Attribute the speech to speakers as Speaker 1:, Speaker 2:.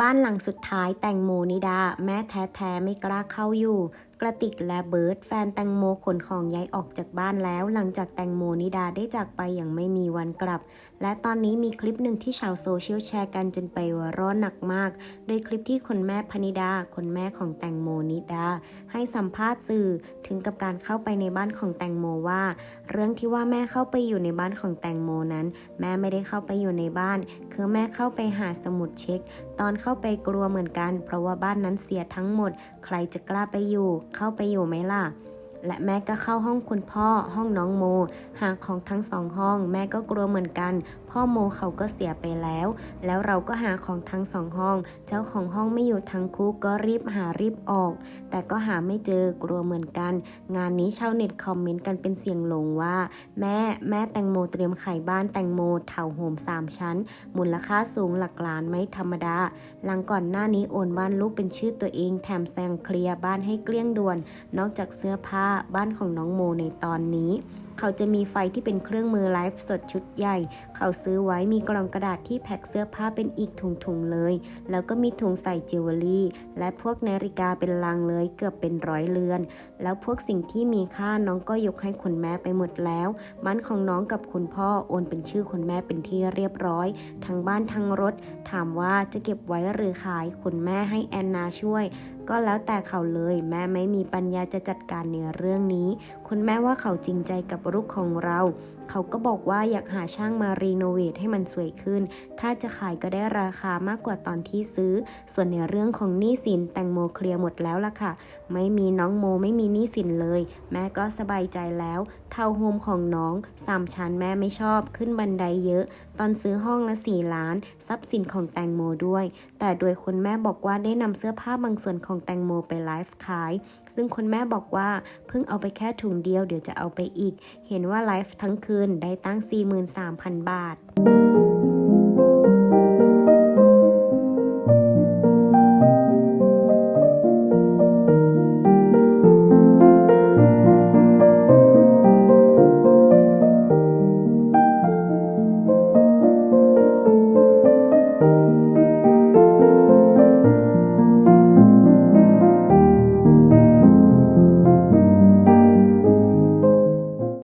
Speaker 1: บ้านหลังสุดท้ายแตงโมนิดา แม่แท้ๆไม่กล้าเข้าอยู่ กระติกและเบิร์ตแฟนแตงโมขนของย้ายออกจากบ้านแล้ว หลังจากแตงโมนิดาได้จากไปอย่างไม่มีวันกลับ และตอนนี้มีคลิปหนึ่งที่ชาวโซเชียลแชร์กันจนไปวร้อนหนักมาก โดยคลิปที่คุณแม่พนิดาคุณแม่ของแตงโมนิดา ให้สัมภาษณ์สื่อถึงกับการเข้าไปในบ้านของแตงโมว่า เรื่องที่ว่าแม่เข้าไปอยู่ในบ้านของแตงโมนั้น แม่ไม่ได้เข้าไปอยู่ในบ้าน คือแม่เข้าไปหาสมุดเช็ค ตอนเข้าไปกลัวเหมือนกัน เพราะว่าบ้านนั้นเสียทั้งหมด ใครจะกล้าไปอยู่เข้าไปอยู่ไหมล่ะ และแม่ก็เข้าห้องคุณพ่อห้องน้องโมหาของทั้งสองห้อง แม่ก็กลัวเหมือนกัน พ่อโมเขาก็เสียไปแล้ว แล้วเราก็หาของทั้งสองห้อง เจ้าของห้องไม่อยู่ทั้งคู่ก็รีบหารีบออก แต่ก็หาไม่เจอกลัวเหมือนกัน งานนี้ชาวเน็ตคอมเมนต์กันเป็นเสียงหลงว่า แม่แม่แตงโมเตรียมขายบ้านแตงโมเถาโหมสามชั้น มูลค่าสูงหลักล้านไม่ธรรมดา หลังก่อนหน้านี้โอนบ้านลูกเป็นชื่อตัวเองแถมแซงเคลียร์บ้านให้เกลี้ยงด่วน นอกจากเสื้อผ้าบ้านของน้องโมในตอนนี้ เขาจะมีไฟที่เป็นเครื่องมือไลฟ์สดชุดใหญ่ เขาซื้อไว้มีกล่องกระดาษที่แพ็คเสื้อผ้าเป็นอีกถุงๆเลย แล้วก็มีถุงใส่จิวเวลรี่ และพวกนาฬิกาเป็นลังเลยเกือบเป็นร้อยเรือน แล้วพวกสิ่งที่มีค่าน้องก็ยกให้คุณแม่ไปหมดแล้วบ้านของน้องกับคุณพ่อโอนเป็นชื่อคุณแม่เป็นที่เรียบร้อย ทั้งบ้านทั้งรถ ถามว่าจะเก็บไว้หรือขายคุณแม่ให้แอนนาช่วย ก็แล้วแต่เขาเลย แม่ไม่มีปัญญาจะจัดการในเรื่องนี้ คุณแม่ว่าเขาจริงใจกับลูกของเรา เขาก็บอกว่าอยากหาช่างมารีโนเวทให้มันสวยขึ้น ถ้าจะขายก็ได้ราคามากกว่าตอนที่ซื้อ ส่วนในเรื่องของหนี้สินแตงโมเคลียร์หมดแล้วล่ะค่ะ ไม่มีน้องโมไม่มีหนี้สินเลย แม่ก็สบายใจแล้วเท่าโฮมของน้องสามชั้นแม่ไม่ชอบขึ้นบันไดเยอะ ตอนซื้อห้องละสี่ล้าน ทรัพย์สินของแตงโมด้วย แต่โดยคุณแม่บอกว่าได้นำเสื้อผ้าบางส่วนของของแตงโมไปไลฟ์ขาย ซึ่งคุณแม่บอกว่าเพิ่งเอาไปแค่ถุงเดียวเดี๋ยวจะเอาไปอีก เห็นว่าไลฟ์ทั้งคืนได้ตั้ง 43,000 บาท